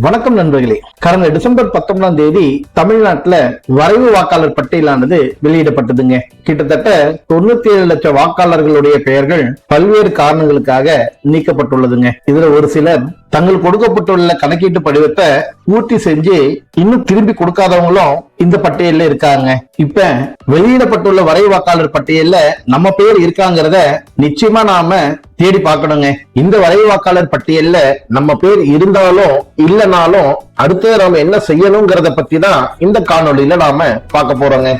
வணக்கம் நண்பர்களே. கடந்த டிசம்பர் பத்தொன்பதாம் தேதி தமிழ்நாட்டுல வரைவு வாக்காளர் பட்டியலானது வெளியிடப்பட்டதுங்க. கிட்டத்தட்ட தொண்ணூத்தி ஏழு லட்சம் வாக்காளர்களுடைய பெயர்கள் பல்வேறு காரணங்களுக்காக நீக்கப்பட்டுள்ளதுங்க. இதுல ஒரு சிலர் தங்கள் கொடுக்கப்பட்டுள்ள கணக்கீட்டு படிவத்தை பூர்த்தி செஞ்சு இன்னும் திரும்பி கொடுக்காதவங்களும் இந்த பட்டியல்ல இருக்காங்க. இப்ப வெளியிடப்பட்டுள்ள வரை வாக்காளர் பட்டியல்ல நம்ம பேர் இருக்காங்கிறத நிச்சயமா நாம தேடி பார்க்கணுங்க. இந்த வரைவு வாக்காளர் பட்டியல்ல நம்ம பேர் இருந்தாலும் இல்லைனாலும் அடுத்து நாம என்ன செய்யணுங்கிறத பத்தி தான் இந்த காணொளியில நாம பார்க்க போறோங்க.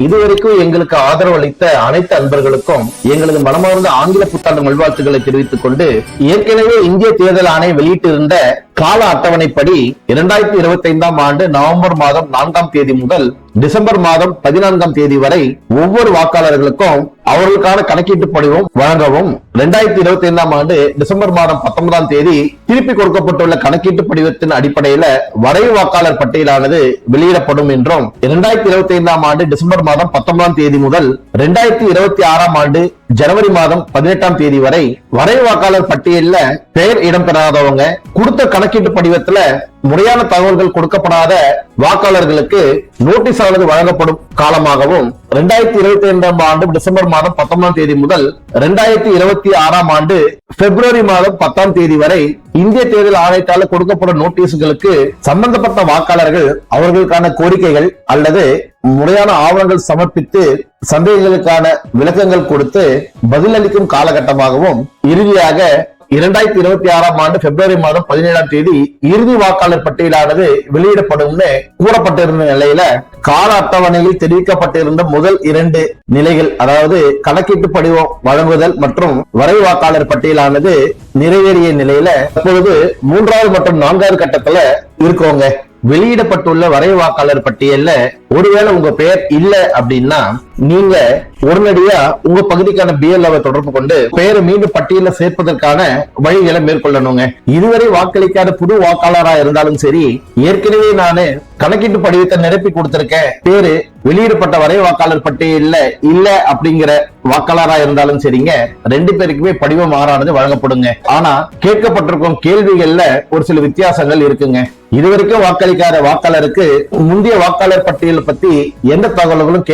இதுவரைக்கும் எங்களுக்கு ஆதரவு அளித்த அனைத்து அன்பர்களுக்கும் எங்களது மனமார்ந்த ஆங்கில புத்தாண்டு நல்வாழ்த்துக்களை தெரிவித்துக் கொண்டு ஏற்கனவே இந்திய தேர்தல் ஆணையம் வெளியிட்டிருந்த கால அட்டவணைப்படி இரண்டாயிரத்தி இருபத்தி ஐந்தாம் ஆண்டு நவம்பர் மாதம் நான்காம் தேதி முதல் டிசம்பர் மாதம் பதினான்காம் தேதி வரை ஒவ்வொரு வாக்காளர்களுக்கும் அவர்களுக்கான கணக்கீட்டு படிவம் வழங்கவும் இரண்டாயிரத்தி இருபத்தி ஐந்தாம் ஆண்டு டிசம்பர் மாதம் பத்தொன்பதாம் தேதி திருப்பி கொடுக்கப்பட்டுள்ள கணக்கீட்டு படிவத்தின் அடிப்படையில வரைவு வாக்காளர் பட்டியலானது வெளியிடப்படும் என்றும் இரண்டாயிரத்தி இருபத்தி ஐந்தாம் ஆண்டு டிசம்பர் மாதம் பத்தொன்பதாம் தேதி முதல் இரண்டாயிரத்தி இருபத்தி ஆறாம் ஆண்டு ஜனவரி மாதம் பதினெட்டாம் தேதி வரை வரைவு வாக்காளர் பட்டியலில் பெயர் இடம்பெறாதவங்க கொடுத்த கணக்கீட்டு படிவத்துல முறையான தகவல்கள் கொடுக்கப்படாத வாக்காளர்களுக்கு நோட்டீஸ் ஆனது வழங்கப்படும் காலமாகவும் ரெண்டாயிரத்தி இருபத்தி ஐந்தாம் ஆண்டு டிசம்பர் மாதம் பத்தொன்பதாம் தேதி முதல் ரெண்டாயிரத்தி இருபத்தி ஆறாம் ஆண்டு பிப்ரவரி மாதம் பத்தாம் தேதி வரை இந்திய தேர்தல் ஆணையத்தால் கொடுக்கப்படும் நோட்டீஸ்களுக்கு சம்பந்தப்பட்ட வாக்காளர்கள் அவர்களுக்கான கோரிக்கைகள் அல்லது முறையான ஆவணங்கள் சமர்ப்பித்து சந்தேகங்களுக்கான விளக்கங்கள் கொடுத்து பதிலளிக்கும் காலகட்டமாகவும் இறுதியாக இரண்டாயிரத்தி இருபத்தி ஆறாம் ஆண்டு பிப்ரவரி மாதம் பதினேழாம் தேதி இறுதி வாக்காளர் பட்டியலானது வெளியிடப்படும்னு கூறப்பட்டிருந்த நிலையில கால அட்டவணையில் தெரிவிக்கப்பட்டிருந்த முதல் இரண்டு நிலைகள் அதாவது கணக்கீட்டு படிவம் வழங்குதல் மற்றும் வரை வாக்காளர் பட்டியலானது நிறைவேறிய நிலையில தற்பொழுது மூன்றாவது மற்றும் நான்காவது கட்டத்துல இருக்கோங்க வெளியிடப்பட்டுள்ள வரை வாக்காளர் பட்டியல்ல ஒருவேளை உங்க பெயர் இல்ல அப்படின்னா நீங்க உடனடியா உங்க பகுதிக்கான பிஎல்ஓவை தொடர்பு கொண்டு பெயரை மீண்டும் பட்டியல சேர்ப்பதற்கான வழிகளை மேற்கொள்ளணுங்க. இதுவரை வாக்களிக்காத புது வாக்காளரா இருந்தாலும் சரி ஏற்கனவே நானு கணக்கீட்டு படிவத்தை நிரப்பி கொடுத்திருக்கேன். பேரு வெளியிடப்பட்ட வரை வாக்காளர் பட்டியல இல்ல அப்படிங்கிற வாக்காளரா இருந்தாலும் சரிங்க ரெண்டு பேருக்குமே படிவம் மாறானது வழங்கப்படுங்க. ஆனா கேட்கப்பட்டிருக்கும் கேள்விகள்ல ஒரு சில வித்தியாசங்கள் இருக்குங்க. இதுவரைக்கும் வாக்களிக்காத வாக்காளருக்கு முந்தைய வாக்காளர் பட்டியல் பத்தி எந்த தகவல்களும்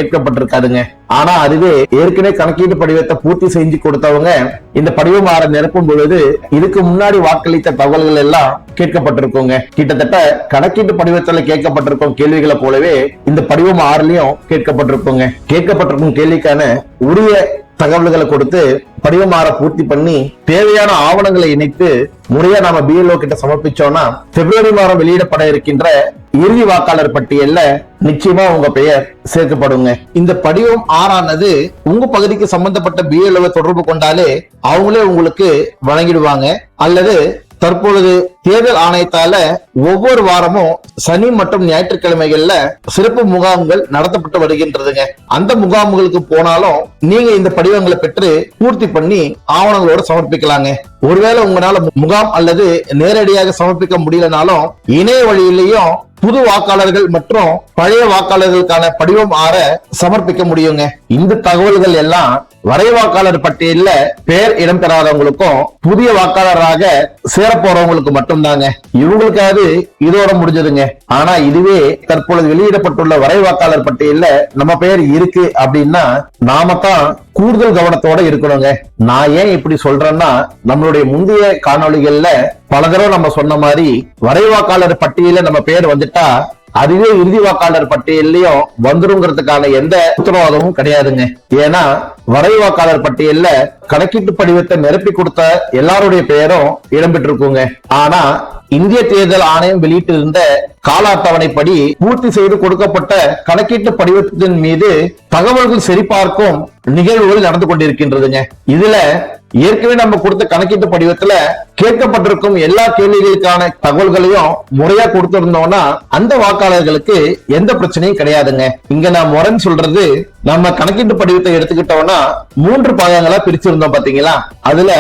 கேட்கப்பட்டிருக்காதுங்க ஆனா அதுவே ஏற்கனவே கணக்கீட்டு படிவத்தை பூர்த்தி செஞ்சு கொடுத்தவங்க இந்த படிவம் ஆற நிரப்பும் பொழுது இதுக்கு முன்னாடி வாக்களித்த தகவல்கள் எல்லாம் கேட்கப்பட்டிருக்கோங்க. கிட்டத்தட்ட கணக்கீட்டு படிவத்துல கேட்கப்பட்டிருக்கும் கேள்விகளை போலவே இந்த படிவம் ஆறுலயும் கேட்கப்பட்டிருக்கோங்க. கேட்கப்பட்டிருக்கும் கேள்விக்கான உரிய தகவல்களை கொடுத்து படிவமாற பூர்த்தி பண்ணி தேவையான ஆவணங்களை இணைத்து முறையா நாம பிஎல்ஓ கிட்ட சமர்ப்பிச்சோம்னா பிப்ரவரி மாதம் வெளியிடப்பட இருக்கின்ற இறுதி வாக்காளர் பட்டியல்ல நிச்சயமா உங்க பெயர் சேர்க்கப்படுங்க. இந்த படிவம் ஆறானது உங்க பகுதிக்கு சம்பந்தப்பட்ட பிஎல்ஓ தொடர்பு கொண்டாலே அவங்களே உங்களுக்கு வழங்கிடுவாங்க. அல்லது தற்பொழுது தேர்தல் ஆணையத்தால ஒவ்வொரு வாரமும் சனி மற்றும் ஞாயிற்றுக்கிழமைகள்ல சிறப்பு முகாம்கள் நடத்தப்பட்டு வருகின்றதுங்க. அந்த முகாம்களுக்கு போனாலும் நீங்க இந்த படிவங்களை பெற்று பூர்த்தி பண்ணி ஆவணங்களோட சமர்ப்பிக்கலாங்க. ஒருவேளை உங்களால முகாம் அல்லது நேரடியாக சமர்ப்பிக்க முடியலனாலும் இணைய வழியிலையும் புது வாக்காளர்கள் மற்றும் பழைய வாக்காளர்களுக்கான படிவம் ஆற சமர்ப்பிக்க முடியுங்க. இந்த தகவல்கள் எல்லாம் வரை வாக்காளர் பட்டியல்ல பெயர் இடம்பெறாதவங்களுக்கும் புதிய வாக்காளராக சேர போறவங்களுக்கு மட்டும்தாங்க. இவங்களுக்காவது இதோட முடிஞ்சதுங்க. ஆனா இதுவே தற்பொழுது வெளியிடப்பட்டுள்ள வரை வாக்காளர் பட்டியல்ல நம்ம பெயர் இருக்கு அப்படின்னா நாம தான் கூடுதல் கவனத்தோட இருக்கணுங்க. நான் ஏன் இப்படி சொல்றேன்னா நம்மளுடைய முந்தைய காணொளிகள்ல பல தடவை நம்ம சொன்ன மாதிரி வரை வாக்காளர் பட்டியல நம்ம பெயர் வந்துட்டா அதுவே இறுதி வாக்காளர் பட்டியல்லையும் வந்துருங்கிறதுக்கான எந்த உத்தரவாதமும் கிடையாதுங்க. ஏன்னா வரை வாக்காளர் பட்டியல்ல கணக்கீட்டு படிவத்தை நிரப்பி கொடுத்த எல்லாருடைய பெயரும் இடம்பெற்றிருக்குங்க. ஆனா இந்திய தேர்தல் ஆணையம் வெளியிட்டிருந்த கால அட்டவணைப்படி பூர்த்தி செய்து கொடுக்கப்பட்ட கணக்கீட்டு படிவத்தின் மீது தகவல்கள் சரிபார்க்கும் நிகழ்வுகள் நடந்து கொண்டிருக்கின்றதுங்க. இதுல ஏற்கனவே நம்ம கொடுத்த கணக்கீட்டு படிவத்துல கேட்கப்பட்டிருக்கும் எல்லா கேள்விகளுக்கான தகவல்களையும் முறையா கொடுத்திருந்தோம்னா அந்த வாக்காளர்களுக்கு எந்த பிரச்சனையும் கிடையாதுங்க. இங்க நான் முறைன்னு சொல்றது நம்ம கணக்கீட்டு படிவத்தை எடுத்துக்கிட்டோம்னா மூன்று பாகங்களா பிரிச்சிருந்தோம் பாத்தீங்களா? அதுல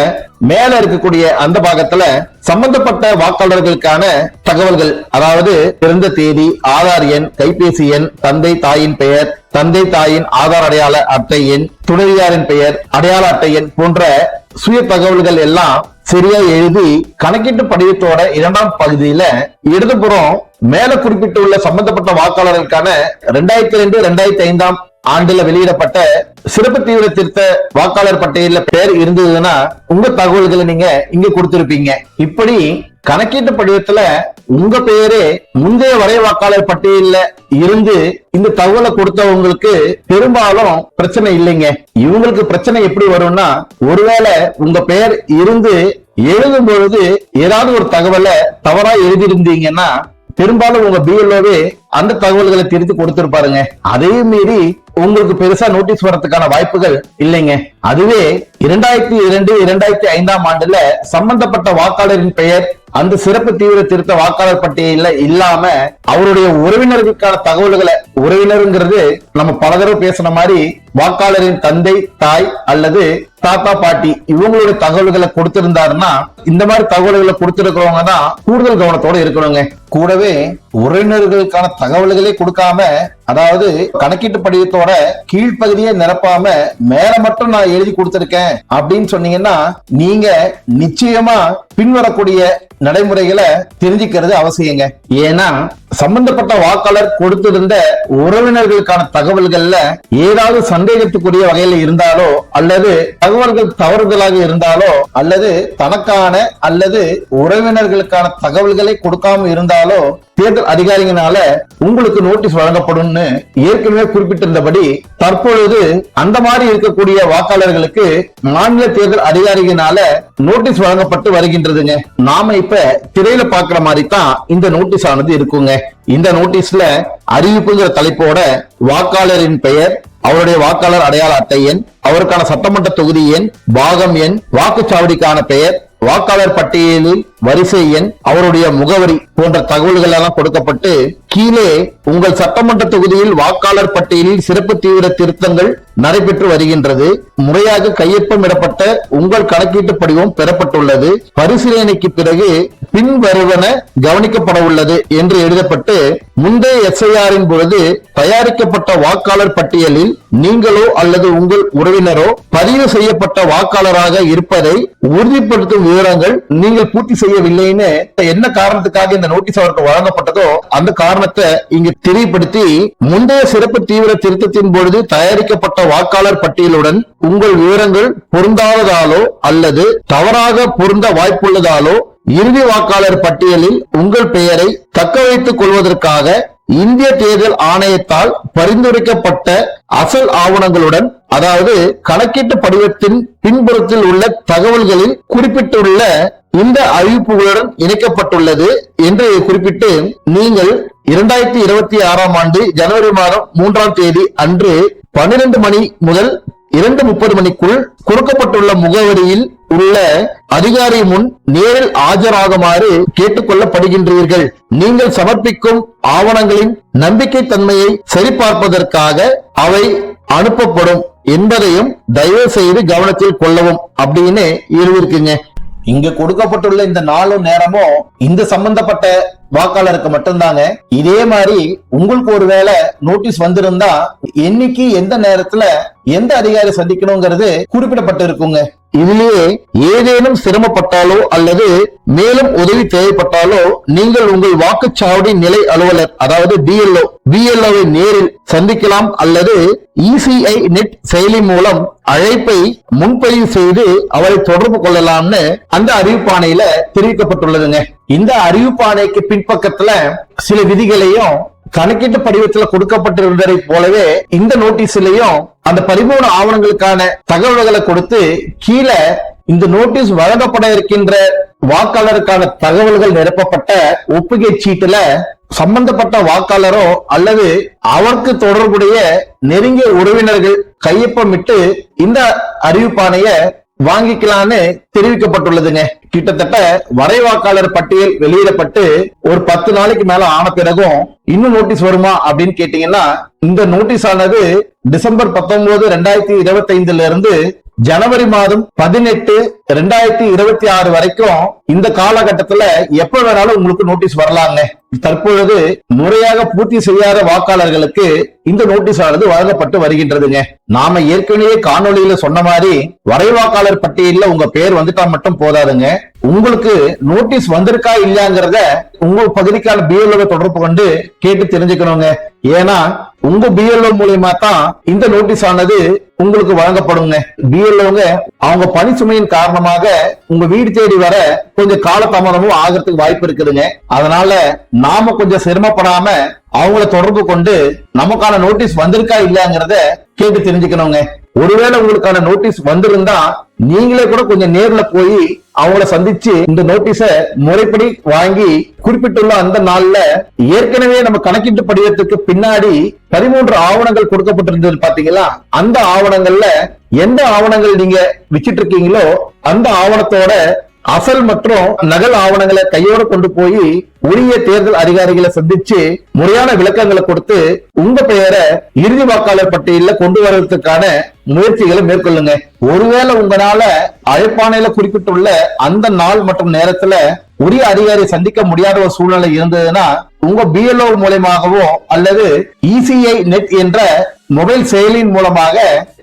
மேல இருக்கக்கூடிய அந்த பாகத்துல சம்பந்தப்பட்ட வாக்காளர்களுக்கான தகவல்கள் அதாவது பிறந்த தேதி ஆதார் எண் கைபேசி எண் தந்தை தாயின் பெயர் தந்தை தாயின் ஆதார் அடையாள அட்டை எண் துணைவியாரின் பெயர் அடையாள அட்டை எண் போன்ற சுய தகவல்கள் எல்லாம் சரியா எழுதி கணக்கீட்டு படிவத்தோட இரண்டாம் பகுதியில இடதுபுறம் மேல குறிப்பிட்டுள்ள சம்பந்தப்பட்ட வாக்காளர்களுக்கான ரெண்டாயிரத்தி ரெண்டு ரெண்டாயிரத்தி ஐந்தாம் ஆண்டுல வெளியிடப்பட்ட சிறப்பு தீவிர திருத்த வாக்காளர் பட்டியலில் பேர் இருந்ததுன்னா உங்க தகவல்களை நீங்க இங்க கொடுத்திருப்பீங்க. இப்படி கணக்கீட்டு படிவத்துல உங்க பெயரே முந்தைய வரை வாக்காளர் இருந்து இந்த தகவலை கொடுத்தவங்களுக்கு பெரும்பாலும் பிரச்சனை இல்லைங்க. இவங்களுக்கு பிரச்சனை எப்படி வரும்னா ஒருவேளை உங்க பெயர் இருந்து எழுதும் பொழுது ஏதாவது ஒரு தகவலை தவறா எழுதியிருந்தீங்கன்னா பெரும்பாலும் உங்க பிஎல்ஓவே அந்த தகவல்களை திருத்தி கொடுத்திருப்பாருங்க. அதே மீறி உங்களுக்கு பெருசா நோட்டீஸ் வர்றதுக்கான வாய்ப்புகள் இல்லைங்க. அதுவே இரண்டாயிரத்தி இரண்டு இரண்டாயிரத்தி ஐந்தாம் ஆண்டுல சம்பந்தப்பட்ட வாக்காளரின் பெயர் அந்த சிறப்பு தீவிர திருத்த வாக்காளர் பட்டியல இல்லாம அவருடைய உறவினர்களுக்கான தகவல்களை உறவினருங்கிறது நம்ம பல தடவை பேசின மாதிரி வாக்காளரின் தந்தை தாய் அல்லது தாத்தா பாட்டி இவங்களுடைய தகவல்களை கொடுத்திருந்தாருன்னா இந்த மாதிரி தகவல்களை கொடுத்திருக்கிறவங்க தான் கூடுதல் கவனத்தோட இருக்கணுங்க. கூடவே உறவினர்களுக்கான தகவல்களே கொடுக்காம அதாவது கணக்கீட்டு படிவத்தோட கீழ்ப்பகுதியை நிரப்பாம மேல மட்டும் நான் எழுதி கொடுத்திருக்கேன் அப்படின்னு சொன்னீங்கன்னா நீங்க நிச்சயமா பின்வரக்கூடிய நடைமுறைகளை தெரிஞ்சுக்கிறது அவசியங்க. ஏன்னா சம்பந்தப்பட்ட வாக்காளர் கொடுத்திருந்த உறவினர்களுக்கான தகவல்கள்ல ஏதாவது சந்தேகத்துக்குரிய வகையில இருந்தாலோ அல்லது தகவல்கள் தவறுதலாக இருந்தாலோ அல்லது தனக்கான அல்லது உறவினர்களுக்கான தகவல்களை கொடுக்காம இருந்தாலோ தேர்தல் அதிகாரிகளால உங்களுக்கு நோட்டீஸ் வழங்கப்படும்னு ஏற்கனவே குறிப்பிட்டிருந்தபடி தற்பொழுது அந்த மாதிரி இருக்கக்கூடிய வாக்காளர்களுக்கு மாநில தேர்தல் அதிகாரிகளால நோட்டீஸ் வழங்கப்பட்டு வருகின்றதுங்க. நாம இப்ப திரையில பாக்குற மாதிரி தான் இந்த நோட்டீஸ் ஆனது இருக்குங்க. இந்த நோட்டீஸ்ல அறிவிப்புங்கிற தலைப்போட வாக்காளரின் பெயர் அவருடைய வாக்காளர் அடையாள அட்டை எண் அவருக்கான சட்டமன்ற தொகுதி எண் பாகம் எண் வாக்குச்சாவடிக்கான பெயர் வாக்காளர் பட்டியலில் வரிசை எண் அவருடைய முகவரி போன்ற தகவல்கள் எல்லாம் கொடுக்கப்பட்டு கீழே உங்கள் சட்டமன்ற தொகுதியில் வாக்காளர் பட்டியலில் சிறப்பு தீவிர திருத்தங்கள் நடைபெற்று வருகின்றது. முறையாக கையொப்பமிடப்பட்ட உங்கள் கணக்கீட்டு படிவம் பெறப்பட்டுள்ளது. பரிசீலனைக்கு பிறகு பின்வருவன கவனிக்கப்பட உள்ளது என்று எழுதப்பட்டு முந்தைய எஸ்ஐஆரின் பொழுது தயாரிக்கப்பட்ட வாக்காளர் பட்டியலில் நீங்களோ அல்லது உங்கள் உறவினரோ பதிவு செய்யப்பட்ட வாக்காளராக இருப்பதை உறுதிப்படுத்தும் விவரங்கள் நீங்கள் பூர்த்தி செய்ய செய்யவில்லைன்னு என்ன காரணத்துக்காக இந்த நோட்டீஸ் அவருக்கு வழங்கப்பட்டதோ அந்த காரணத்தை இங்கு தெரியப்படுத்தி முந்தைய சிறப்பு தீவிர திருத்தத்தின் பொழுது தயாரிக்கப்பட்ட வாக்காளர் பட்டியலுடன் உங்கள் விவரங்கள் பொருந்தாததாலோ அல்லது தவறாக பொருந்த வாய்ப்புள்ளதாலோ இறுதி வாக்காளர் பட்டியலில் உங்கள் பெயரை தக்க வைத்துக் கொள்வதற்காக இந்திய தேர்தல் ஆணையத்தால் பரிந்துரைக்கப்பட்ட அசல் ஆவணங்களுடன் அதாவது கணக்கீட்டு படிவத்தின் பின்புறத்தில் உள்ள தகவல்களில் குறிப்பிட்டுள்ள இந்த அறிவிப்புகளுடன் இணைக்கப்பட்டுள்ளது என்று குறிப்பிட்டு நீங்கள் இரண்டாயிரத்தி இருபத்தி ஆறாம் ஆண்டு ஜனவரி மாதம் மூன்றாம் தேதி அன்று பன்னிரண்டு மணி முதல் இரண்டு முப்பது மணிக்குள் கொடுக்கப்பட்டுள்ள முகவரியில் உள்ள அதிகாரி முன் நேரில் ஆஜராகுமாறு கேட்டுக்கொள்ளப்படுகின்றீர்கள். நீங்கள் சமர்ப்பிக்கும் ஆவணங்களின் நம்பிக்கை தன்மையை சரிபார்ப்பதற்காக அவை அனுப்பப்படும் என்பதையும் தயவு செய்து கவனத்தில் கொள்ளவும் அப்படின்னு எழுதியிருக்குங்க. இங்க கொடுக்கப்பட்டுள்ள இந்த நாளும் நேரமும் இந்த சம்பந்தப்பட்ட வாக்காளருக்கு மட்டும்தாங்க. இதே மாதிரி உங்களுக்கு ஒருவேளை நோட்டீஸ் வந்திருந்தா என்னைக்கு எந்த நேரத்துல எந்த அதிகாரி சந்திக்கணுங்கிறது குறிப்பிடப்பட்டு இருக்குங்க இதிலேயே ஏதேனும் சிரமப்பட்டாலோ அல்லது மேலும் உதவி தேவைப்பட்டாலோ நீங்கள் உங்கள் வாக்குச்சாவடி நிலை அலுவலர் அதாவது பிஎல்ஓ பிஎல்ஓவை நேரில் சந்திக்கலாம் அல்லது இசிஐ நெட் செயலி மூலம் அழைப்பை முன்பதிவு செய்து அவரை தொடர்பு கொள்ளலாம்னு அந்த அறிவிப்பாணையில தெரிவிக்கப்பட்டுள்ளதுங்க. இந்த அறிவிப்பாணைக்கு பின்பக்கத்துல சில விதிகளையும் கணக்கீட்டு படிவத்துல கொடுக்கப்பட்டிருந்ததை போலவே இந்த நோட்டீஸ்லயும் அந்த பதிமூணு ஆவணங்களுக்கான தகவல்களை கொடுத்து கீழே இந்த நோட்டீஸ் வழங்கப்பட இருக்கின்ற வாக்காளருக்கான தகவல்கள் நிரப்பப்பட்ட ஒப்புகை சீட்டுல சம்பந்தப்பட்ட வாக்காளரோ அல்லது அவருக்கு தொடர்புடைய நெருங்கிய உறவினர்கள் கையொப்பமிட்டு இந்த அறிவிப்பானைய வாங்கிக்கலான்னு தெரிவிக்கப்பட்டுள்ளதுங்க. கிட்டத்தட்ட வரைவாக்காளர் பட்டியல் வெளியிடப்பட்டு ஒரு பத்து நாளைக்கு மேல ஆன பிறகும் இன்னும் நோட்டீஸ் வருமா அப்படின்னு கேட்டீங்கன்னா இந்த நோட்டீஸ் ஆனது டிசம்பர் பத்தொன்பது ரெண்டாயிரத்தி இருபத்தி ஐந்துல இருந்து ஜனவரி மாதம் பதினெட்டு ரெண்டாயிரத்தி இருபத்தி ஆறு வரைக்கும் இந்த காலகட்டத்துல எப்ப வேணாலும் உங்களுக்கு நோட்டீஸ் வரலாங்க தற்பொழுது முறையாக பூர்த்தி செய்யாத வாக்காளர்களுக்கு இந்த நோட்டீஸ் ஆனது வழங்கப்பட்டு வருகின்றதுங்க. நாம ஏற்கனவே காணொளியில சொன்ன மாதிரி வரைவாக்காளர் பட்டியலில் உங்க பேர் வந்துட்டா மட்டும் போதாதுங்க. உங்களுக்கு நோட்டீஸ் வந்திருக்கா இல்லையாங்கிறத உங்க பகுதிக்கான பிஎல்ஓ தொடர்பு கொண்டு கேட்டு தெரிஞ்சுக்கணுங்க. ஏன்னா உங்க பிஎல்ஓ மூலியமா தான் இந்த நோட்டீஸ் ஆனது உங்களுக்கு வழங்கப்படுங்க பிஎல்ஓங்க அவங்க பணி சுமையின் காரணமாக உங்க வீடு தேடி வர கொஞ்சம் காலதாமதமும் ஆகிறதுக்கு வாய்ப்பு இருக்குதுங்க. அதனால நாம கொஞ்சம் சிரமப்படாம அவங்கள தொடர்பு கொண்டு நமக்கான நோட்டீஸ் வந்திருக்கா இல்லையாங்கிறத கேட்டு தெரிஞ்சுக்கணுங்க. ஒருவேளை உங்களுக்கான நோட்டீஸ் வந்திருந்தா நீங்களே கூட கொஞ்சம் நேர்ல போய் அவங்கள சந்திச்சு இந்த நோட்டீஸ முறைப்படி வாங்கி குறிப்பிட்டுள்ள அந்த நாள்ல ஏற்கனவே நம்ம கணக்கிட்டு படிவத்துக்கு பின்னாடி பதிமூன்று ஆவணங்கள் கொடுக்கப்பட்டிருந்தது பாத்தீங்களா? அந்த ஆவணங்கள்ல எந்த ஆவணங்கள் நீங்க வச்சிட்டு இருக்கீங்களோ அந்த ஆவணத்தோட அசல் மற்றும் நகல் ஆவணங்களை கையோட கொண்டு போய் உரிய தேர்தல் அதிகாரிகளை சந்திச்சு முறையான விளக்கங்களை கொடுத்து உங்க பெயரை இறுதி வாக்காளர் பட்டியல கொண்டு வர்றதுக்கான முயற்சிகளை மேற்கொள்ளுங்க. ஒருவேளை உங்களால அழைப்பானையில குறிப்பிட்டுள்ள அந்த நாள் மற்றும் நேரத்துல உரிய அதிகாரியை சந்திக்க முடியாத ஒரு சூழ்நிலை இருந்ததுன்னா உங்க பிஎல்ஓ மூலயமாகவோ அல்லது இசிஐ நெட் என்ற மொபைல் செயலியின் மூலமாக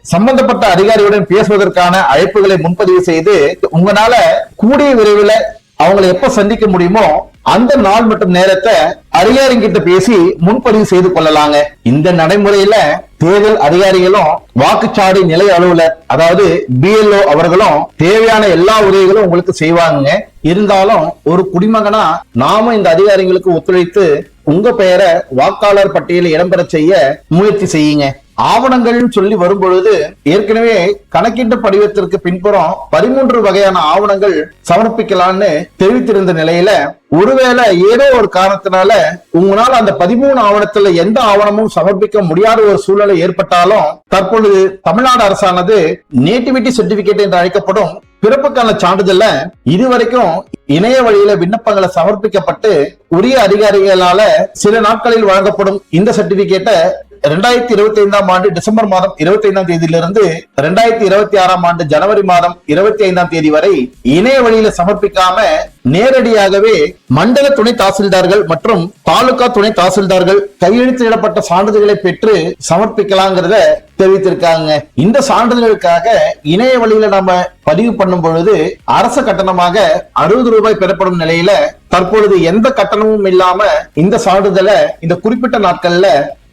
சம்பந்தப்பட்ட அதிகாரியுடன் பேசுவதற்கான அழைப்புகளை முன்பதிவு செய்து உங்களால கூடிய விரைவில் அவங்களை எப்ப சந்திக்க முடியுமோ அந்த நாள் மற்றும் நேரத்தை அதிகாரிகிட்ட பேசி முன்பதிவு செய்து கொள்ளலாங்க. இந்த நடைமுறையில தேர்தல் அதிகாரிகளும் வாக்குச்சாவடி நிலை அலுவலர் அதாவது பிஎல்ஓ அவர்களும் தேவையான எல்லா உதவிகளும் உங்களுக்கு செய்வாங்க இருந்தாலும் ஒரு குடிமகனா நாம இந்த அதிகாரிகளுக்கு ஒத்துழைத்து உங்க பெயரை வாக்காளர் பட்டியலில் இடம்பெற செய்ய முயற்சி செய்யுங்க. ஆவணங்கள்னு சொல்லி வரும்பொழுது ஏற்கனவே கணக்கீட்டு படிவத்திற்கு பின்புறம் பதிமூன்று வகையான ஆவணங்கள் சமர்ப்பிக்கலாம்னு தெரிவித்திருந்த நிலையில ஒருவேளை ஏதோ ஒரு காரணத்தினால உங்களால் அந்த பதிமூணு ஆவணத்துல எந்த ஆவணமும் சமர்ப்பிக்க முடியாத ஒரு சூழ்நிலை ஏற்பட்டாலும் தற்பொழுது தமிழ்நாடு அரசானது நேட்டிவிட்டி சர்டிபிகேட் என்று அழைக்கப்படும் பிறப்புக்கான சான்றிதழ்ல இதுவரைக்கும் இணைய வழியில விண்ணப்பங்களை சமர்ப்பிக்கப்பட்டு உரிய அதிகாரிகளால சில நாட்களில் வழங்கப்படும் இந்த சர்டிபிகேட்டை ரெண்டாயிரத்தி இருபத்தி ஐந்தாம் ஆண்டு டிசம்பர் மாதம் இருபத்தி ஐந்தாம் தேதியிலிருந்து ரெண்டாயிரத்தி இருபத்தி ஆறாம் ஆண்டு ஜனவரி மாதம் இருபத்தி ஐந்தாம் தேதி வரை இணைய வழியில சமர்ப்பிக்காம நேரடியாகவே மண்டல துணை தாசில்தார்கள் மற்றும் தாலுகா துணை தாசில்தார்கள் கையெழுத்திடப்பட்ட சான்றிதழ்களை பெற்று சமர்ப்பிக்கலாங்கிறத தெரிவித்திருக்காங்க. இந்த சான்றிதழ்களுக்காக இணைய வழியில நம்ம பதிவு பண்ணும் பொழுது அரசு கட்டணமாக அறுபது ரூபாய் பெறப்படும் நிலையில தற்பொழுது எந்த கட்டணமும் இல்லாம இந்த சான்றிதழை இந்த குறிப்பிட்ட நாட்கள்ல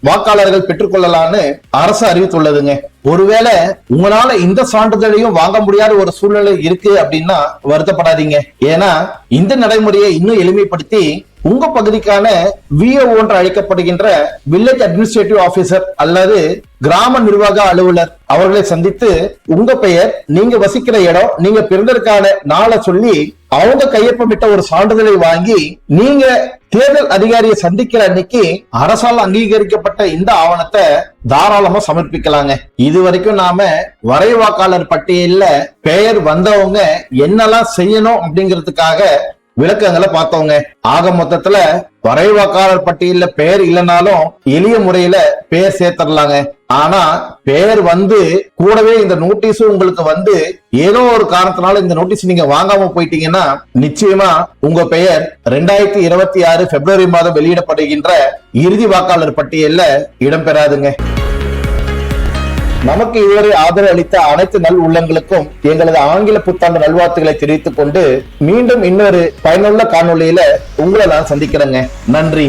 வாக்காளர்கள் பெற்றுக்கொள்ளலாம்னு அரசு அறிவித்துள்ளதுங்க. ஒருவேளை உங்களால இந்த சான்றிதழையும் வாங்க முடியாத ஒரு சூழ்நிலை இருக்கு அப்படின்னா வருத்தப்படாதீங்க. ஏன்னா இந்த நடைமுறையை இன்னும் எளிமைப்படுத்தி உங்க பகுதிக்கான விஓ என்று அழைக்கப்படுகின்ற வில்லேஜ் அட்மினிஸ்ட்ரேட்டிவ் ஆபீசர் அல்லது கிராம நிர்வாக அலுவலர் அவர்களை சந்தித்து உங்க பெயர் நீங்க வசிக்கிற இடம் நீங்க பிறந்ததற்கான நாளை சொல்லி அவங்க கையொப்பமிட்ட ஒரு சான்றிதழை வாங்கி நீங்க தேர்தல் அதிகாரியை சந்திக்கிற அன்னைக்கு அரசால் அங்கீகரிக்கப்பட்ட இந்த ஆவணத்தை தாராளமா சமர்ப்பிக்கலாங்க. இது வரைக்கும் நாம வரைவாக்காளர் பட்டியல்ல பெயர் வந்தவங்க என்னெல்லாம் செய்யணும் அப்படிங்கிறதுக்காக விளக்கங்களை பார்த்தவங்க. ஆக மொத்தத்துல வரைவாக்காளர் பட்டியல பெயர் இல்லைனாலும் எளிய முறையில பெயர் சேர்த்துடலாங்க ஆனா பெயர் வந்து கூடவே இந்த நோட்டீஸும் உங்களுக்கு வந்து ஏதோ ஒரு காரணத்தினால இந்த நோட்டீஸ் நீங்க வாங்காம போயிட்டீங்கன்னா நிச்சயமா உங்க பெயர் ரெண்டாயிரத்தி இருபத்தி ஆறு பிப்ரவரி மாதம் வெளியிடப்படுகின்ற இறுதி வாக்காளர் பட்டியல்ல இடம்பெறாதுங்க. நமக்கு இதுவரை ஆதரவு அளித்த அனைத்து நல் உள்ளங்களுக்கும் எங்களது ஆங்கில புத்தாண்டு நல்வாழ்த்துக்களை தெரிவித்துக் கொண்டு மீண்டும் இன்னொரு பயனுள்ள காணொளியில உங்களை நான் சந்திக்கிறேங்க. நன்றி.